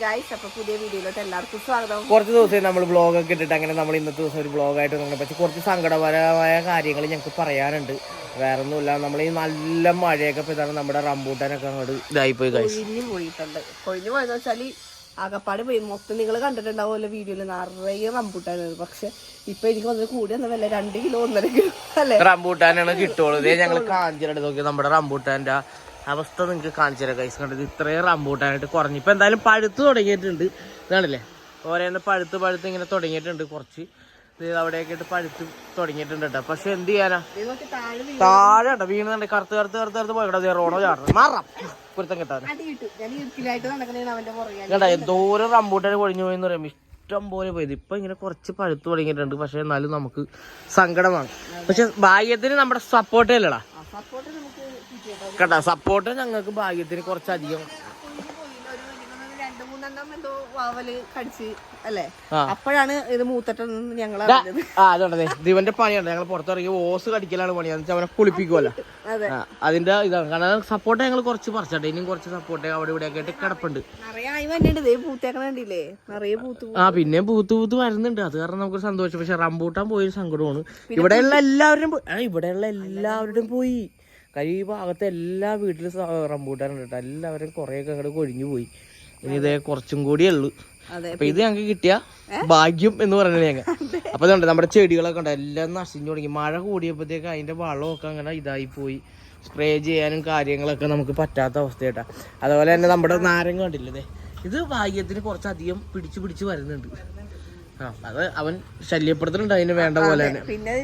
Guys അപ്പൊ പുതിയ വീഡിയോയിലോട്ട് എല്ലാവർക്കും സ്വാഗതം. കുറച്ച് ദിവസം നമ്മൾ ബ്ലോഗ് ഒക്കെ ഇട്ടിട്ട് അങ്ങനെ നമ്മൾ ഇന്നത്തെ ദിവസം ഒരു ബ്ലോഗായിട്ട് തുടങ്ങി പക്ഷെ കുറച്ച് സങ്കടപരമായ കാര്യങ്ങൾ ഞങ്ങൾക്ക് പറയാനുണ്ട്. വേറെ ഒന്നുമില്ല നമ്മൾ ഈ നല്ല മഴയൊക്കെ ഇതാണ് നമ്മുടെ റംബൂട്ടാനൊക്കെ അങ്ങോട്ട് ഇതായി പോയി കൊഴിഞ്ഞു പോയിട്ടുണ്ട്. കൊഴിഞ്ഞു പോയെന്ന് വെച്ചാൽ ആകപ്പാട് പോയി മൊത്തം നിങ്ങൾ കണ്ടിട്ടുണ്ടാവുമല്ലോ വീഡിയോയിൽ നിറയെ റംബൂട്ടാനാണ്. പക്ഷെ ഇപ്പൊ എനിക്ക് വന്നത് കൂടി വന്ന വല്ല രണ്ട് കിലോ ഒന്നര കിലോ അല്ലേ? റംബൂട്ടാനാണ് കിട്ടുള്ളൂ ഞങ്ങൾ കാഞ്ചിലടുത്ത് നോക്കി നമ്മുടെ റംബൂട്ടാന്റെ അവസ്ഥ നിങ്ങൾക്ക് കാണിച്ചു തരാം കൈസ് കണ്ടത് ഇത്രയും റംബൂട്ടാനായിട്ട് കുറഞ്ഞു. ഇപ്പം എന്തായാലും പഴുത്ത് തുടങ്ങിയിട്ടുണ്ട്. ഇതാണല്ലേ? ഓരോന്ന് പഴുത്ത് പഴുത്ത് ഇങ്ങനെ തുടങ്ങിയിട്ടുണ്ട് കുറച്ച്. ഇത് അവിടെയൊക്കെ ആയിട്ട് പഴുത്ത് തുടങ്ങിയിട്ടുണ്ട് കേട്ടോ. പക്ഷെ എന്ത് ചെയ്യാനാ? താഴെ ഉണ്ടോ? വീണുണ്ട് കറുത്ത് കറുത്ത് കറുത്ത് കറുത്ത് പോയി റോണോ ചാടണം. മാറാം. കുരുത്തം കിട്ടാൻ എന്തോരം റംബൂട്ടാൻ കൊഴിഞ്ഞു പോയെന്ന് പറയാം. ഇഷ്ടം പോലെ പോയത്. ഇപ്പൊ ഇങ്ങനെ കുറച്ച് പഴുത്ത് തുടങ്ങിയിട്ടുണ്ട്. പക്ഷെ എന്നാലും നമുക്ക് സങ്കടമാണ്. പക്ഷെ ഭാഗ്യത്തിന് നമ്മുടെ സപ്പോർട്ടേ അല്ലടാ ആ സപ്പോർട്ട് നമുക്ക് കിട്ടിയട്ടോ കേട്ടാ സപ്പോർട്ട് ഞങ്ങൾക്ക് ഭാഗ്യത്തിന് കുറച്ചധികം. അപ്പോഴാണ് ഇത് മൂത്തട്ടെന്ന് ഞങ്ങൾ അതുകൊണ്ടേ ദിവന്റെ പണിയാണ്. ഞങ്ങൾ പുറത്തിറങ്ങി ഓസ് കടിക്കലാണ് പണി. എന്ന് വെച്ചാൽ അവനെ കുളിപ്പിക്കുമല്ലോ അതെ. അതിന്റെ ഇതാണ്. കാരണം സപ്പോർട്ട് ഞങ്ങൾ കുറച്ച് പറിച്ചട്ടെ ഇനിയും കുറച്ച് സപ്പോർട്ട് അവിടെ ഇവിടെ ആയിട്ട് കിടപ്പുണ്ട്. ആ പിന്നെ പൂത്ത് പൂത്ത് വരുന്നുണ്ട്. അത് കാരണം നമുക്ക് സന്തോഷം. പക്ഷെ റംബൂട്ടാൻ പോയി സങ്കടമാണ്. ഇവിടെയുള്ള എല്ലാവരും ആ, ഇവിടെയുള്ള എല്ലാവരുടെയും പോയി. കാര്യം ഈ ഭാഗത്തെ എല്ലാ വീട്ടിലും റംബൂട്ടാൻ ഉണ്ട് കേട്ടോ എല്ലാവരും കുറേയൊക്കെ അങ്ങോട്ട് കൊഴിഞ്ഞു പോയി. ഇനി ഇതേ കുറച്ചും കൂടിയേ ഉള്ളൂ. അപ്പൊ ഇത് ഞങ്ങൾക്ക് കിട്ടിയ ഭാഗ്യം എന്ന് പറയുന്നത് ഞങ്ങൾ അപ്പൊ ഇതുണ്ട് നമ്മുടെ ചെടികളൊക്കെ ഉണ്ട്. എല്ലാം നശിഞ്ഞു തുടങ്ങി. മഴ കൂടിയപ്പോഴത്തേക്ക് അതിന്റെ വളമൊക്കെ അങ്ങനെ ഇതായി പോയി. സ്പ്രേ ചെയ്യാനും കാര്യങ്ങളൊക്കെ നമുക്ക് പറ്റാത്ത അവസ്ഥയായിട്ടാ അതുപോലെ തന്നെ നമ്മുടെ നാരങ്ങ കണ്ടില്ലേ. ഇത് ഭാഗ്യത്തിന് കുറച്ചധികം പിടിച്ചു പിടിച്ച് വരുന്നുണ്ട്. അത് അവൻ ശല്യപ്പെടുത്തുന്നുണ്ട് അതിന് വേണ്ട പോലെ തന്നെ. പിന്നെ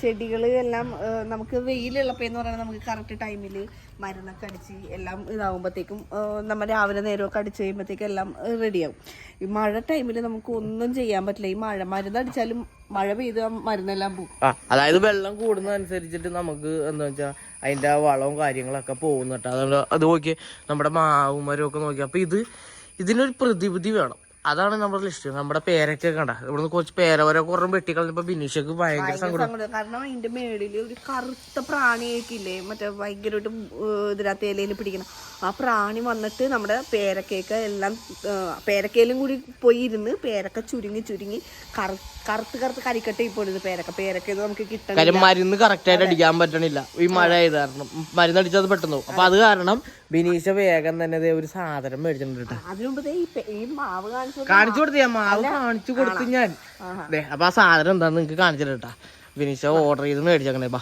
ചെടികൾ എല്ലാം നമുക്ക് വെയിലുള്ളപ്പോ എന്ന് പറയുന്നത് നമുക്ക് കറക്റ്റ് ടൈമിൽ മരുന്നൊക്കെ അടിച്ച് എല്ലാം ഇതാവുമ്പോഴത്തേക്കും ഏഹ്, നമ്മൾ രാവിലെ നേരമൊക്കെ അടിച്ച് കഴിയുമ്പോഴത്തേക്കും എല്ലാം റെഡിയാവും ഈ മഴ ടൈമിൽ നമുക്ക് ഒന്നും ചെയ്യാൻ പറ്റില്ല. ഈ മഴ മരുന്ന് അടിച്ചാലും മഴ പെയ്ത് മരുന്നെല്ലാം പോകും. ആ അതായത് വെള്ളം കൂടുന്നതനുസരിച്ചിട്ട് നമുക്ക് എന്താ വെച്ചാൽ അതിന്റെ ആ വളവും കാര്യങ്ങളൊക്കെ പോകുന്നുണ്ട്. കേട്ടോ അതുകൊണ്ട് അത് നോക്കി നമ്മുടെ മാവും മരവും ഒക്കെ നോക്കി അപ്പൊ ഇത് ഇതിനൊരു പ്രതിവിധി വേണം. അതാണ് നമ്മുടെ ലിസ്റ്റ് നമ്മുടെ പേരൊക്കെ കണ്ട. ഇവിടുന്ന് കുറച്ച് പേര വരെ കുറേ വെട്ടിക്കളഞ്ഞപ്പോ ബിനീഷക്ക് ഭയങ്കര സങ്കടം. കാരണം അതിന്റെ മേളിൽ ഒരു കറുത്ത പ്രാണിയൊക്കെയില്ലേ? മറ്റേ ഭയങ്കരമായിട്ട് ഇതിനകത്ത് ഇലയിൽ പിടിക്കണം. ആ പ്രാണി വന്നിട്ട് നമ്മുടെ പേരക്കയൊക്കെ എല്ലാം പേരക്കയിലും കൂടി പോയി ഇരുന്ന് പേരക്ക ചുരുങ്ങി ചുരുങ്ങി കറു കറുത്ത് കറുത്ത് കരിക്കട്ടെ ഇപ്പോൾ ഇത് പേരക്ക. പേരക്ക നമുക്ക് കിട്ടണം മരുന്ന് കറക്റ്റ് ആയിട്ട് അടിക്കാൻ പറ്റണില്ല. ഈ മഴ ആയത് കാരണം. മരുന്ന് അടിച്ചത് പെട്ടെന്ന് അപ്പൊ അത് കാരണം ബിനീഷ വേഗം തന്നെ ഒരു സാധനം മേടിച്ചിട്ടുണ്ട് കാണിച്ചു കൊടുത്തു ഞാൻ മാവ് കാണിച്ചു കൊടുത്തു ഞാൻ. അപ്പൊ ആ സാധനം എന്താന്ന് നിങ്ങക്ക് കാണിച്ചിട്ട് ബിനീഷ ഓർഡർ ചെയ്ത് മേടിച്ചേക്കണേ ബാ.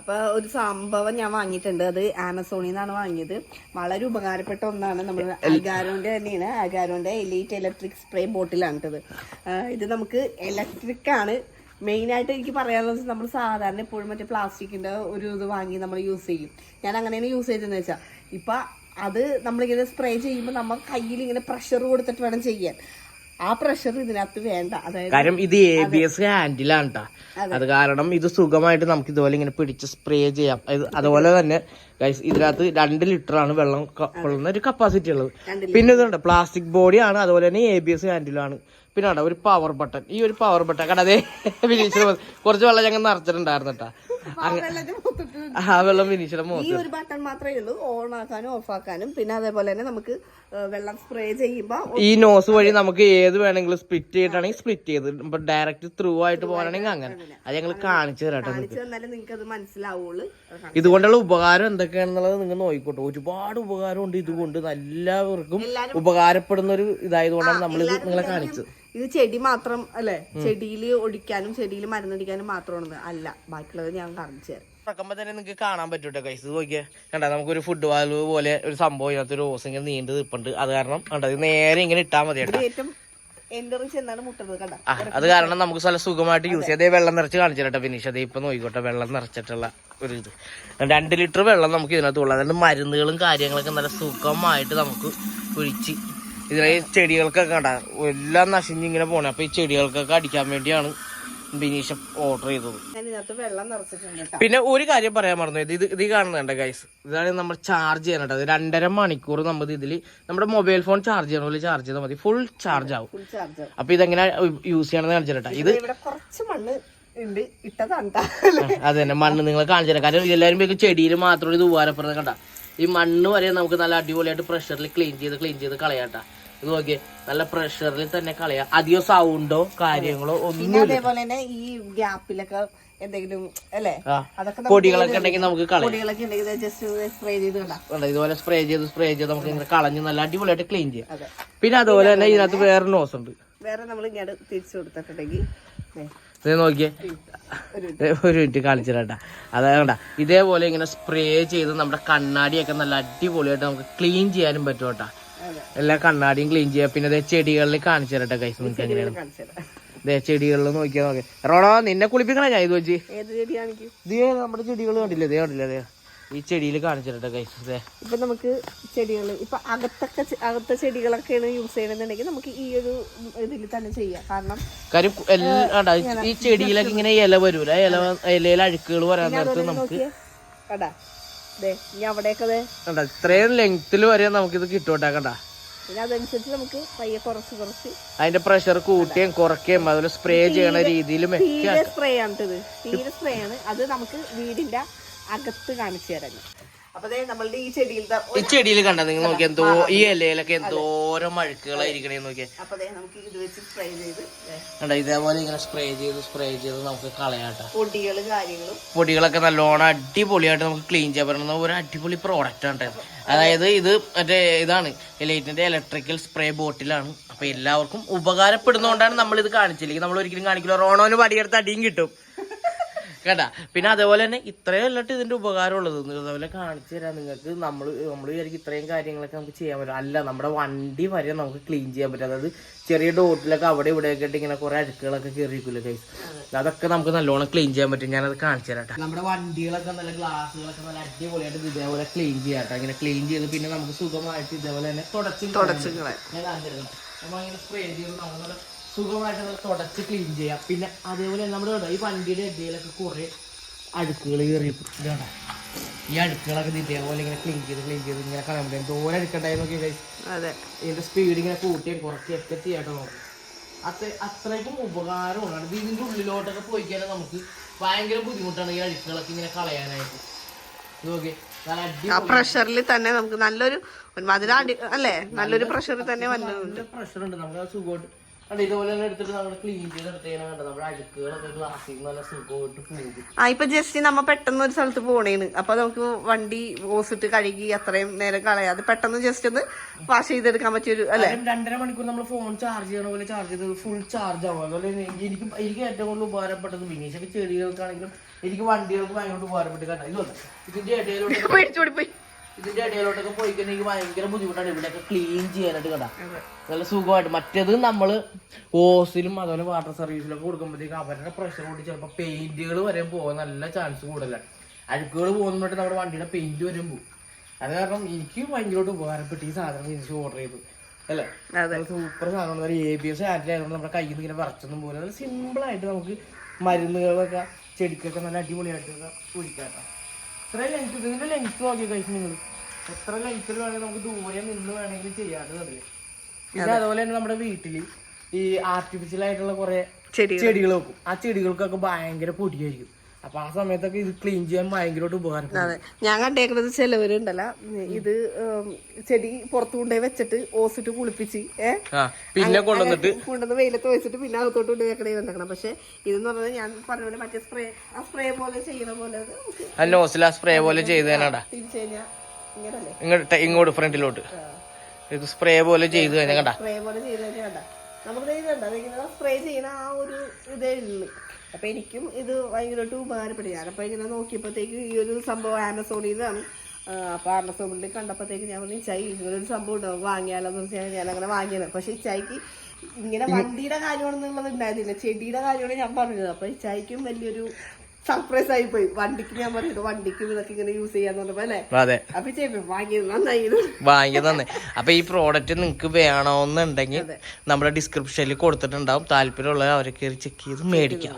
അപ്പൊ ഒരു സംഭവം ഞാൻ വാങ്ങിയിട്ടുണ്ട്. അത് ആമസോണിൽ നിന്നാണ് വാങ്ങിയത്. വളരെ ഉപകാരപ്പെട്ട ഒന്നാണ്. നമ്മൾ അഗാരോന്റെ തന്നെയാണ്. അഗാരോന്റെ എലീറ്റ് ഇലക്ട്രിക് സ്പ്രേ ബോട്ടിലാണ് ഇത് ഇത് നമുക്ക് ഇലക്ട്രിക് ആണ്. മെയിൻ ആയിട്ട് എനിക്ക് പറയാനുള്ളത് നമ്മൾ സാധാരണ എപ്പോഴും മറ്റേ പ്ലാസ്റ്റിക്കിന്റെ ഒരു ഇത് വാങ്ങി നമ്മൾ യൂസ് ചെയ്യും. ഞാൻ അങ്ങനെയാണ് യൂസ് ചെയ്തതെന്ന് വെച്ചാൽ ഇപ്പൊ അത് നമ്മളിങ്ങനെ സ്പ്രേ ചെയ്യുമ്പോൾ നമ്മൾ കയ്യിൽ ഇങ്ങനെ പ്രഷർ കൊടുത്തിട്ട് വേണം ചെയ്യാൻ. ആ പ്രഷർ ഇതിനകത്ത് വേണ്ട. അതായത് കാരണം ഇത് എ ബി എസ് ഹാൻഡിലാണ് അത്. കാരണം ഇത് സുഖമായിട്ട് നമുക്ക് ഇതുപോലെ ഇങ്ങനെ പിടിച്ച് സ്പ്രേ ചെയ്യാം. അതുപോലെ തന്നെ ഇതിനകത്ത് രണ്ട് ലിറ്റർ ആണ് വെള്ളം കൊള്ളുന്ന ഒരു കപ്പാസിറ്റി ഉള്ളത്. പിന്നെ ഇതുണ്ട് പ്ലാസ്റ്റിക് ആണ്. അതുപോലെ തന്നെ എ ബി എസ് ഹാൻഡിലാണ് പിന്നെ ഒരു പവർ ബട്ടൺ ഈ ഒരു പവർ ബട്ടൺ അതേ വിനീശ്വര കുറച്ച് വെള്ളം ഞങ്ങൾ നിറച്ചിട്ടുണ്ടായിരുന്നു കേട്ടാ ആ വെള്ളം ഈ ഒരു ബട്ടൺ മാത്രമേ ഉള്ളൂ. ഓൺ ആക്കാനും ഓഫ് ആക്കാനും പിന്നെ അതേപോലെ തന്നെ നമുക്ക് വെള്ളം സ്പ്രേ ചെയ്യുമ്പോൾ ഈ നോസ് വഴി നമുക്ക് ഏത് വേണമെങ്കിലും സ്പ്ലിറ്റ് ചെയ്തിട്ടാണെങ്കിൽ സ്പ്ലിറ്റ് ചെയ്ത് ഇപ്പൊ ഡയറക്റ്റ് ത്രൂ ആയിട്ട് പോകാനാണെങ്കിൽ അങ്ങനെ. അത് ഞങ്ങൾ കാണിച്ചു തരാട്ടെ നിങ്ങൾക്ക്. അത് മനസ്സിലാവുള്ളൂ. ഇതുകൊണ്ടുള്ള ഉപകാരം എന്തൊക്കെയാണെന്നുള്ളത് നിങ്ങൾ നോക്കിക്കോട്ടെ. ഒരുപാട് ഉപകാരം ഉപകാരമുണ്ട് ഇതുകൊണ്ട്. എല്ലാവർക്കും ഉപകാരപ്പെടുന്ന ഒരു ഇതായതുകൊണ്ടാണ് നമ്മൾ ഇത് നിങ്ങളെ കാണിച്ചത്. ഇത് ചെടി മാത്രം അല്ലെ? ചെടിയിൽ ഒഴിക്കാനും ചെടിയിൽ മരുന്നടിക്കാനും മാത്രമാണ് അല്ല ബാക്കിയുള്ളത് ഞാൻ കാണിച്ചു തരാം. തുറക്കുമ്പോ തന്നെ നിങ്ങൾക്ക് കാണാൻ പറ്റൂട്ടോ കൈസ് നോക്കിയേ. നമുക്ക് ഒരു ഫുഡ് വാൽവ് പോലെ ഒരു സംഭവം ഇതിനകത്ത് ഒരു റോസ് ഇങ്ങനെ നീണ്ടു നിൽപ്പുണ്ട് അത് കാരണം കണ്ടത് നേരെ ഇങ്ങനെ ഇട്ടാൽ മതി ഏറ്റവും കണ്ട? അത് കാരണം നമുക്ക് നല്ല സുഖമായിട്ട് യൂസ് ചെയ്യാം. വെള്ളം നിറച്ച് കാണിച്ചു ഫിനിഷ് അതേ ഇപ്പൊ നോക്കിക്കോട്ടെ വെള്ളം നിറച്ചിട്ടുള്ള ഒരു ഇത്. രണ്ട് ലിറ്റർ വെള്ളം നമുക്ക് ഇതിനകത്ത് ഉള്ളത് അതുകൊണ്ട് മരുന്നുകളും കാര്യങ്ങളൊക്കെ നല്ല സുഖമായിട്ട് നമുക്ക് ഒഴിച്ച് ഇതിലെ ചെടികൾക്കൊക്കെ കണ്ട എല്ലാം നശിഞ്ഞിങ്ങനെ പോണേ. അപ്പൊ ഈ ചെടികൾക്കൊക്കെ അടിക്കാൻ വേണ്ടിയാണ് ബിനീഷ ഓർഡർ ചെയ്തത്. പിന്നെ ഒരു കാര്യം പറയാൻ മറന്നു. ഇത് ഇത് കാണുന്നുണ്ട് ഗൈസ് ഇതാണ് നമ്മൾ ചാർജ് ചെയ്യാനായിട്ട് അത് രണ്ടര മണിക്കൂർ നമ്മൾ ഇതിൽ നമ്മുടെ മൊബൈൽ ഫോൺ ചാർജ് ചെയ്യണ. പോലെ ചാർജ് ചെയ്താൽ മതി. ഫുൾ ചാർജ് ആവും. അപ്പൊ ഇതെങ്ങനെ യൂസ് ചെയ്യണമെന്ന് കാണിച്ചിട്ടാ ഇത് കുറച്ച് മണ്ണ്. അത് തന്നെ. മണ്ണ് നിങ്ങൾ കാണിച്ചു തരാം. കാരണം എല്ലാവരും ചെടിയിൽ മാത്രം ഇത് ഉപകാരപ്പെടുന്നത് കണ്ട. ഈ മണ്ണ് വരെ നമുക്ക് നല്ല അടിപൊളിയായിട്ട് പ്രഷറിൽ ക്ലീൻ ചെയ്ത് ക്ലീൻ ചെയ്ത് കളയാട്ടാ. ഇത് നോക്കിയേ നല്ല പ്രഷറിൽ തന്നെ കളയാം. അധികം സൗണ്ടോ കാര്യങ്ങളോ ഒന്നും അതേപോലെ തന്നെ ഈ ഗ്യാപ്പിലൊക്കെ എന്തെങ്കിലും അല്ലേ? അതൊക്കെ പൊടികളൊക്കെ ഉണ്ടെങ്കിൽ നമുക്ക് കളയാം. പൊടികളൊക്കെ ഉണ്ടെങ്കിൽ ജസ്റ്റ് സ്പ്രേ ചെയ്ത് ഇതുപോലെ സ്പ്രേ ചെയ്ത് സ്പ്രേ ചെയ്ത് നമുക്ക് ഇങ്ങനെ കളഞ്ഞ് നല്ല അടിപൊളിയായിട്ട് ക്ലീൻ ചെയ്യാം. പിന്നെ അതുപോലെ തന്നെ ഇതിനകത്ത് വേറെ നോസ് ഉണ്ട്. വേറെ നമ്മൾ ഇങ്ങോട്ട് തിരിച്ചു കൊടുത്തിട്ടുണ്ടെങ്കിൽ നോക്കിയേ. ഒരു മിനിറ്റ്. കാണിച്ചിട്ടാ അതായത് ഇതേപോലെ ഇങ്ങനെ സ്പ്രേ ചെയ്ത് നമ്മുടെ കണ്ണാടിയൊക്കെ നല്ല അടിപൊളിയായിട്ട് നമുക്ക് ക്ലീൻ ചെയ്യാനും പറ്റും കേട്ടാ. എല്ലാ കണ്ണാടിയും ക്ലീൻ ചെയ്യാം. പിന്നെ ദേ ചെടികളിൽ കാണിച്ചു തരട്ടെ കൈസ് നിങ്ങൾക്ക് എങ്ങനെയാണ്? ചെടികളിൽ നോക്കിയാൽ നോക്കി. റോണോ നിന്നെ കുളിപ്പിക്കണ ഞാൻ ഇത് വെച്ച്? ഇത് നമ്മുടെ ചെടികൾ കണ്ടില്ലേ? ദേ കണ്ടില്ലേ ദേ. ഈ ചെടിയിൽ കാണിച്ചു തരട്ടെ കൈസ് ഇപ്പൊ നമുക്ക് ചെടികൾ ഇപ്പൊ അകത്തൊക്കെ അകത്തെ ചെടികളൊക്കെയാണ് യൂസ് ചെയ്യണമെന്നുണ്ടെങ്കിൽ നമുക്ക് ഈ ഒരു ഇതിൽ തന്നെ ചെയ്യാം. കാരണം കാര്യം എല്ലാ ഈ ചെടിയിലൊക്കെ ഇങ്ങനെ ഇല വരൂല. ഇല ഇലയിൽ അഴുക്കുകൾ വരാൻ നേരത്ത് നമുക്ക് ദേ ഇനി അവിടെയൊക്കെ കണ്ട ഇത്രയും ലെങ്ത്തിൽ വരെ നമുക്കിത് കിട്ടും കണ്ട. പിന്നെ അതനുസരിച്ച് നമുക്ക് പയ്യെ കുറച്ച് കുറച്ച് അതിന്റെ പ്രഷർ കൂട്ടുകയും കുറയ്ക്കുകയും അതുപോലെ സ്പ്രേ ചെയ്യണ രീതിയിലും തീരെ സ്പ്രേ ആണ് തീരെ സ്പ്രേ ആണ്. അത് നമുക്ക് വീടിന്റെ അകത്ത് കാണിച്ചു തരാം ഈ ചെടിയിൽ കണ്ട? നിങ്ങൾ നോക്കി എന്തോ ഈ ഇലയിലൊക്കെ എന്തോരം മഴക്കുകളായിരിക്കണേ നോക്കിയേ. അപ്പൊ ദേ നമുക്ക് ഇത് വെച്ച് സ്പ്രേ ചെയ്ത് ദേ. കണ്ട? ഇതേപോലെ ഇങ്ങനെ സ്പ്രേ ചെയ്ത് സ്പ്രേ ചെയ്ത് നമുക്ക് കളയാട്ടോ പൊടികളൊക്കെ നല്ലോണം അടിപൊളിയായിട്ട് നമുക്ക് ക്ലീൻ ചെയ്യാൻ പറ്റുന്ന ഒരു അടിപൊളി പ്രോഡക്റ്റ് ആണ് അതായത് ഇത് മറ്റേ ഇതാണ് ലൈറ്റിന്റെ ഇലക്ട്രിക്കൽ സ്പ്രേ ബോട്ടിലാണ് അപ്പൊ എല്ലാവർക്കും ഉപകാരപ്പെടുന്നതുകൊണ്ടാണ് നമ്മൾ ഇത് കാണിച്ചില്ലെങ്കിൽ നമ്മൾ ഒരിക്കലും കാണിക്കില്ല. റോണോന് പടിയെടുത്ത് അടിയും കിട്ടും. കേട്ടാ? പിന്നെ അതേപോലെ തന്നെ ഇത്രയും അല്ലട്ട് ഇതിന്റെ ഉപകാരം ഉള്ളത് അതേപോലെ കാണിച്ചു തരാം. നിങ്ങൾക്ക് നമ്മൾ നമ്മൾ വിചാരിക്കും ഇത്രയും കാര്യങ്ങളൊക്കെ നമുക്ക് ചെയ്യാൻ പറ്റും. അല്ല നമ്മുടെ വണ്ടി വരെ നമുക്ക് ക്ലീൻ ചെയ്യാൻ പറ്റും. അതായത് ചെറിയ ഡോട്ടിലൊക്കെ അവിടെ ഇവിടെയൊക്കെ ആയിട്ട് ഇങ്ങനെ കുറെ അഴുക്കുകളൊക്കെ കയറിയിരിക്കില്ല കൈസ് അതൊക്കെ നമുക്ക് നല്ലോണം ക്ലീൻ ചെയ്യാൻ പറ്റും. ഞാനത് കാണിച്ചു തരാം നമ്മുടെ വണ്ടികളൊക്കെ നല്ല ഗ്ലാസ്സുകളൊക്കെ നല്ല അടിപൊളിയായിട്ട് ഇതേപോലെ ക്ലീൻ ചെയ്യാം ഇങ്ങനെ ക്ലീൻ ചെയ്ത് പിന്നെ നമുക്ക് സുഖമായിട്ട് ഇതേപോലെ തന്നെ തുടച്ച് തുടച്ച് കളയാം. ഞാൻ നമ്മൾ ഇങ്ങനെ സ്പ്രേ ചെയ്ത് നമ്മൾ നല്ല സുഖമായിട്ട് നല്ല തുടച്ച് ക്ലീൻ ചെയ്യാം. പിന്നെ അതേപോലെ നമ്മുടെ ഈ വണ്ടിയുടെ ഇടയിലൊക്കെ കുറെ അഴുക്കുകൾ കയറി. ഇതാണ്? ഈ അടുക്കുകളൊക്കെ ഇത് ഇതേപോലെ ഇങ്ങനെ ക്ലീൻ ചെയ്ത് ക്ലീൻ ചെയ്ത് ഇങ്ങനെ കാണാൻ ദൂരെ അഴുക്കുണ്ടായി നോക്കി അതെ. ഇതിന്റെ സ്പീഡ് ഇങ്ങനെ കൂട്ടിയും കുറച്ച് ഒക്കെ ചെയ്യാട്ടോ നോക്കും അത്ര അത്രയ്ക്കും ഉപകാരമാണ്. ഇത് ഇതിന്റെ ഉള്ളിലോട്ടൊക്കെ പോയി കഴിഞ്ഞാൽ നമുക്ക് ഭയങ്കര ബുദ്ധിമുട്ടാണ് ഈ അഴുക്കുകളൊക്കെ ഇങ്ങനെ കളയാനായിട്ട്. നോക്കി ആ പ്രഷറിൽ തന്നെ നമുക്ക് നല്ലൊരു അതിന് അല്ലേ? നല്ലൊരു പ്രഷറിൽ തന്നെ വന്നു. പ്രഷറുണ്ട് പ്രഷർ ഉണ്ട്. നമുക്ക് സുഖമായിട്ട് കണ്ടോ ഇതുപോലെ തന്നെ എടുത്തിട്ട് നമ്മൾ ക്ലീൻ ചെയ്ത് എടുത്തേനെ കണ്ടോ നമ്മുടെ അഴുക്കുകളൊക്കെ ഗ്ലാസ്സിൽ നല്ല സുഖമായിട്ട് പോകും. ആ ഇപ്പൊ ജസ്റ്റ് നമ്മ പെട്ടെന്ന് ഒരു സ്ഥലത്ത് പോണേണ് അപ്പൊ നമുക്ക് വണ്ടി ഓസിട്ട് കഴുകി അത്രയും നേരം കളയാതെ പെട്ടെന്ന് ജസ്റ്റ് ഒന്ന് വാഷ് ചെയ്തെടുക്കാൻ പറ്റിയൊരു അല്ലെ? രണ്ടര മണിക്കൂർ നമ്മൾ ഫോൺ ചാർജ് ചെയ്യണ പോലെ ചാർജ് ചെയ്ത് ഫുൾ ചാർജ് ആവും. അതുപോലെ എനിക്ക് എനിക്ക് ഏറ്റവും കൂടുതൽ ഉപകാരപ്പെട്ടത് വിനീഷൊക്കെ ചെടികൾക്കാണെങ്കിലും എനിക്ക് വണ്ടികൾക്ക് ഭയങ്കര ഉപകാരപ്പെട്ട് കണ്ടോ ഇത് ഇതിന്റെ ഇടയിലോട്ട് പോയി ഇതിന്റെ ഇടയിലോട്ടൊക്കെ പോയി കഴിഞ്ഞാൽ ഭയങ്കര ബുദ്ധിമുട്ടാണ്. ഇവിടെയൊക്കെ ക്ലീൻ ചെയ്യാനായിട്ട് കണ്ട നല്ല സുഖമായിട്ട്. മറ്റേത് നമ്മൾ ഓസിലും അതുപോലെ വാട്ടർ സർവീസിലൊക്കെ കൊടുക്കുമ്പോഴത്തേക്ക് അവരുടെ പ്രഷർ കൊണ്ട് ചിലപ്പോൾ പെയിന്റുകൾ വരെ പോകാൻ നല്ല ചാൻസ് കൂടുതലാണ് അഴുക്കുകൾ പോകുമ്പോഴത്തെ നമ്മുടെ വണ്ടിയുടെ പെയിന്റ് വരെ പോകും അത് കാരണം എനിക്ക് ഭയങ്കരമായിട്ട് ഉപകാരപ്പെട്ട് ഈ സാധനം തിരിച്ച് ഓർഡർ ചെയ്തു അല്ലേ? സൂപ്പർ സാധനം എ ബി എസ് ആന്റി ആയതുകൊണ്ട് നമ്മുടെ കയ്യിൽ നിന്ന് ഇങ്ങനെ പറിച്ചൊന്നും പോലെ നല്ല സിമ്പിൾ ആയിട്ട് നമുക്ക് മരുന്നുകളൊക്കെ ചെടിക്കൊക്കെ നല്ല അടിപൊളിയായിട്ട് കുടിക്കാം ഇത്രയും ലെങ്ത് ഇതിന്റെ ലെങ്ത് നോക്കി കഴിച്ചു നിങ്ങൾ എത്ര ലെങ്ത്തിൽ വേണമെങ്കിൽ നമുക്ക് ദൂരെ നിന്ന് വേണമെങ്കിൽ ചെയ്യാറുണ്ട് പിന്നെ അതുപോലെ തന്നെ നമ്മുടെ വീട്ടിൽ ഈ ആർട്ടിഫിഷ്യൽ ആയിട്ടുള്ള കുറെ ചെടികൾ വെക്കും. ആ ചെടികൾക്കൊക്കെ ഭയങ്കര പൊടിയായിരിക്കും. അപ്പൊ ആ സമയത്തൊക്കെ ഇത് ക്ലീൻ ചെയ്യാൻ ഭയങ്കരമായിട്ട് അതെ. ഞാൻ കണ്ടേക്കുന്നത് ചിലവരുണ്ടല്ല. ഇത് ചെടി പുറത്തു കൊണ്ടുപോയി വെച്ചിട്ട് ഓസിട്ട് കുളിപ്പിച്ച് പിന്നെ കൊണ്ടുവന്നിട്ട്. കൊണ്ടുവന്ന് വെയിലത്ത് വെച്ചിട്ട് പിന്നെ അകത്തോട്ട് കൊണ്ട് വെക്കണേ വന്നേക്കണം. പക്ഷെ ഇതെന്ന് പറഞ്ഞാൽ ഞാൻ പറഞ്ഞ പോലെ മറ്റേ സ്പ്രേ ആ സ്പ്രേ പോലെ ചെയ്യണ പോലെ ആ നോസിൽ ആ സ്പ്രേ പോലെ ചെയ്തേനാടാ. കഴിഞ്ഞാൽ ഇങ്ങോട്ട് ഇങ്ങോട്ട് ഫ്രണ്ടിലോട്ട് ഇത് സ്പ്രേ പോലെ ചെയ്ത് തന്നെ കണ്ട. സ്പ്രേ പോലെ ചെയ്ത് കഴിഞ്ഞാൽ കണ്ട. നമുക്ക് ഇത് കണ്ട ഇങ്ങനെ സ്പ്രേ ചെയ്യുന്ന ആ ഒരു ഇതേ ഉള്ളു. അപ്പൊ എനിക്കും ഇത് ഭയങ്കരമായിട്ട് ഉപകാരപ്പെടും ഞാനപ്പോ ഇങ്ങനെ നോക്കിയപ്പോഴത്തേക്ക് ഈ ഒരു സംഭവം ആമസോണിൽ നിന്നാണ്. അപ്പോൾ അപ്പൊ ആമസോണിൽ കണ്ടപ്പോഴത്തേക്ക് ഞാൻ പറഞ്ഞു ചൈ ഇങ്ങനൊരു സംഭവം ഉണ്ടാവും വാങ്ങിയാലോ? എന്ന് വെച്ചാൽ ഞാൻ അങ്ങനെ വാങ്ങിയത്. പക്ഷേ ഈ ചായക്ക് ഇങ്ങനെ വണ്ടിയുടെ കാര്യമാണെന്നുള്ളത് ഉണ്ടായിരുന്നില്ല. ചെടിയുടെ കാര്യമാണ് ഞാൻ പറഞ്ഞത്. അപ്പോൾ ഈ ചായക്കും വലിയൊരു സർപ്രൈസ് ആയി പോയി വണ്ടിക്ക് ഞാൻ പറഞ്ഞത് വണ്ടിക്ക് ഇതൊക്കെ ഇങ്ങനെ യൂസ് ചെയ്യാന്ന് പറഞ്ഞപ്പോ അല്ലേ? അതെ. അപ്പൊ ചേപ്പി വാങ്ങിയത് നന്നായിരുന്നു വാങ്ങിയത് തന്നെ അപ്പൊ ഈ പ്രോഡക്റ്റ് നിങ്ങൾക്ക് വേണമെന്നുണ്ടെങ്കിൽ നമ്മുടെ ഡിസ്ക്രിപ്ഷനിൽ കൊടുത്തിട്ടുണ്ടാവും. താല്പര്യമുള്ള അവരെ കയറി ചെക്ക് ചെയ്ത് മേടിക്കാം.